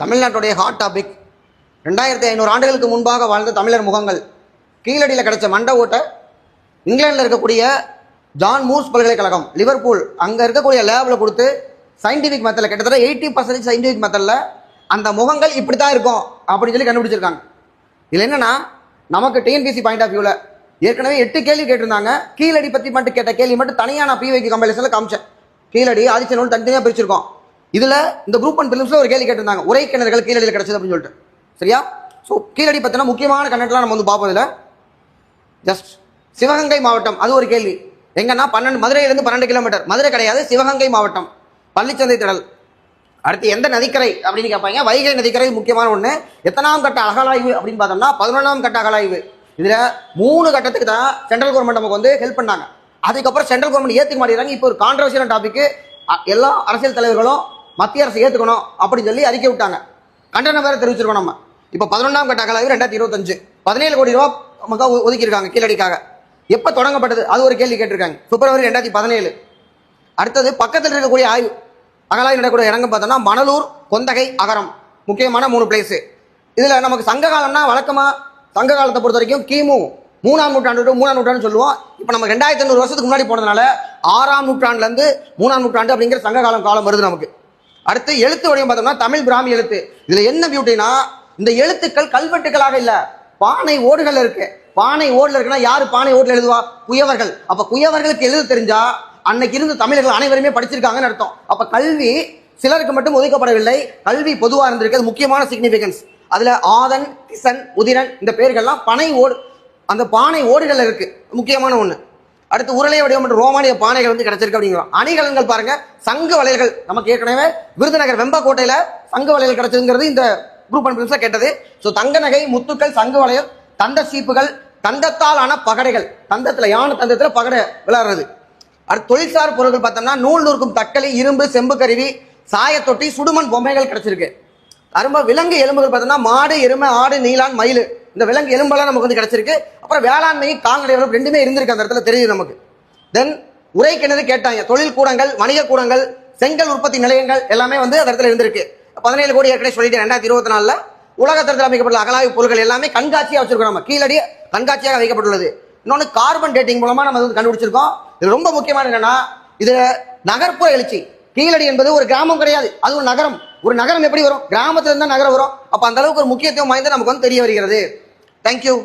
தமிழ்நாட்டுடைய hot topic ரெண்டாயிரத்தி ஐநூறு ஆண்டுகளுக்கு முன்பாக வாழ்ந்த தமிழர் முகங்கள். கீழடியில் கிடைச்ச மண்ட ஓட்டை இங்கிலாந்தில் இருக்கக்கூடிய ஜான் மூர்ஸ் பல்கலைக்கழகம் லிவர்பூல் அங்கே இருக்கக்கூடிய லேபில் கொடுத்து சயின்டிஃபிக் மெத்தடில் கிட்டத்தட்ட எயிட்டி பர்சன்டேஜ் சயின்டிஃபிக் மெத்தடில் அந்த முகங்கள் இப்படி தான் இருக்கும் அப்படின்னு சொல்லி கண்டுபிடிச்சிருக்காங்க. இதில் என்னன்னா நமக்கு டிஎன்பிசி பாயிண்ட் ஆஃப் வியூவில் ஏற்கனவே எட்டு கேள்வி கேட்டிருந்தாங்க. கீழடி பற்றி மட்டும் கேட்ட கேள்வி மட்டும் தனியாக நான் பிவைக்கு கம்பெனிஸில் காமிச்சேன். கீழடி ஆதிச்ச நூல் தனித்தனியாக பிரிச்சிருக்கோம். இதில் இந்த குரூப் அண்ட் பிலிம்ஸில் ஒரு கேள்வி கேட்டிருந்தாங்க. உரை கிணறுகள் கீழடியில் கிடைச்சது அப்படின்னு சொல்லிட்டு. சரியா? ஸோ கீழடி பற்றின முக்கியமான கண்டென்ட்லாம் நம்ம வந்து பார்ப்போம் இதில். ஜஸ்ட் சிவகங்கை மாவட்டம் அது ஒரு கேள்வி. எங்கன்னா பன்னெண்டு மதுரையிலேருந்து பன்னெண்டு கிலோமீட்டர். மதுரை கிடையாது சிவகங்கை மாவட்டம். பள்ளிச்சந்தை திடல். அடுத்து எந்த நதிக்கரை அப்படின்னு கேட்பாங்க. வைகை நதிக்கரை முக்கியமான ஒன்று எத்தனாம் கட்ட அகலாய்வு அப்படின்னு பார்த்தோம்னா பதினொன்றாம் கட்ட அகலாய்வு. இதில் மூணு கட்டத்துக்கு தான் சென்ட்ரல் கவர்மெண்ட் நமக்கு வந்து ஹெல்ப் பண்ணாங்க. அதுக்கப்புறம் சென்ட்ரல் கவர்மெண்ட் ஏற்றுக்க மாட்டேங்கிறாங்க. இப்போ ஒரு கான்ட்ரவர்சியல் டாபிக் எல்லா அரசியல் தலைவர்களும் மத்திய அரசு ஏற்றுக்கணும் அப்படின்னு சொல்லி அறிக்கை விட்டாங்க. கண்டனம் வேற தெரிவிச்சிருக்கோம் நம்ம. இப்போ பதினொன்றாம் கட்ட அகலாய்வு ரெண்டாயிரத்தி இருபத்தஞ்சு. பதினேழு கோடி ரூபா நமக்கு ஒ- ஒதுக்கியிருக்காங்க கீழடிக்காக. எப்போ தொடங்கப்பட்டது? அது ஒரு கேள்வி கேட்டிருக்காங்க. பிப்ரவரி ரெண்டாயிரத்தி பதினேழு. அடுத்தது பக்கத்தில் இருக்கக்கூடிய ஆய்வு. அகலாய் நடக்கக்கூடிய இடங்க பார்த்தோம்னா மணலூர் கொந்தகை அகரம். முக்கியமான மூணு பிளேஸு இதில் நமக்கு சங்க காலம்னா வழக்கமாக சங்க காலத்தை பொறுத்த வரைக்கும் கிமு. மூணாம் நூற்றாண்டு மூணாம் நூற்றாண்டு சொல்லுவோம். இப்போ நம்ம ரெண்டாயிரத்தி ஐநூறு வருஷத்துக்கு முன்னாடி போனதுனால ஆறாம் நூற்றாண்டுலேருந்து மூணாம் நூற்றாண்டு அப்படிங்கிற சங்க காலம் காலம் வருது நமக்கு. அடுத்து எழுத்து வடிவம் பார்த்தோம்னா தமிழ் பிராமி எழுத்து. இதுல என்ன பியூட்டினா இந்த எழுத்துக்கள் கல்வெட்டுகளாக இல்ல. பானை ஓடுகள் இருக்கு. பானை ஓடுல இருக்குன்னா யாரு பானை ஓடுல எழுதுவா? குயவர்கள். அப்ப குயவர்களுக்கு எழுத தெரிஞ்சா அன்னைக்கு இருந்த தமிழர்கள் அனைவருமே படிச்சிருக்காங்கன்னு அர்த்தம். அப்ப கல்வி சிலருக்கு மட்டும் ஒதுக்கப்படவில்லை. கல்வி பொதுவா இருந்திருக்கு. அது முக்கியமான சிக்னிபிகன்ஸ் அதுல ஆதன் கிசன் உதிரன் இந்த பேர்கள்லாம் பனை ஓடு அந்த பானை ஓடுகள் இருக்கு. முக்கியமான ஒண்ணு. அடுத்து உருளை வடிவம் மற்றும் ரோமானிய பானைகள் வந்து கிடைச்சிருக்கு அப்படிங்கிறோம். அணிகலன்கள் பாருங்க. சங்கு வளையல்கள். நமக்கு ஏற்கனவே விருதுநகர் வெம்பக்கோட்டையில சங்கு வளையல் கிடைச்சதுங்கிறது இந்த குரூப் அண்ட் பிரின்ஸ்ல கேட்டது. ஸோ தங்க நகை முத்துக்கள் சங்கு வளையல் தந்த சீப்புகள் தந்தத்தால் ஆன பகடைகள். தந்தத்துல யானை தந்தத்துல பகடை விளையாடுறது. அடுத்து தொழில்சார் பொருட்கள் பார்த்தோம்னா நூல் நூற்கும் தக்களி இரும்பு செம்பு கருவி சாயத்தொட்டி சுடுமண் பொம்மைகள் கிடைச்சிருக்கு. அரும்ப விலங்கு எலும்புகள் பார்த்தோம்னா மாடு எருமை ஆடு நீலான் மயில். இந்த விலங்கு எலும்பெல்லாம் நமக்கு வந்து கிடைச்சிருக்கு. அப்புறம் வேளாண்மை கால்நடை வளர்ப்பு ரெண்டுமே இருந்திருக்கு அந்த இடத்துல தெரியுது நமக்கு. தென் உரை கிணறு கேட்டாங்க. தொழில் கூடங்கள் வணிக கூடங்கள் செங்கல் உற்பத்தி நிலையங்கள் எல்லாமே வந்து அந்த இடத்துல இருந்திருக்கு. பதினேழு கோடி ஏற்கனவே சொல்லிட்டு ரெண்டாயிரத்தி இருபத்தி நாலுல. உலகத்தரத்தில் அமைக்கப்பட்டுள்ள அகலாய்வு பொருட்கள் எல்லாமே கண்காட்சியாக வச்சிருக்கோம் நம்ம. கீழடி கண்காட்சியாக வைக்கப்பட்டுள்ளது. இன்னொன்று கார்பன் டேட்டிங் மூலமா நம்ம வந்து கண்டுபிடிச்சிருக்கோம். இது ரொம்ப முக்கியமான என்னன்னா இது நகர்ப்புற எழுச்சி. கீழடி என்பது ஒரு கிராமம் கிடையாது. அது ஒரு நகரம். ஒரு நகரம் எப்படி வரும்? கிராமத்துல இருந்தா நகரம் வரும். அப்ப அந்த அளவுக்கு ஒரு முக்கியத்துவம் வாய்ந்த நமக்கு வந்து தெரிய வருகிறது. தேங்க்யூ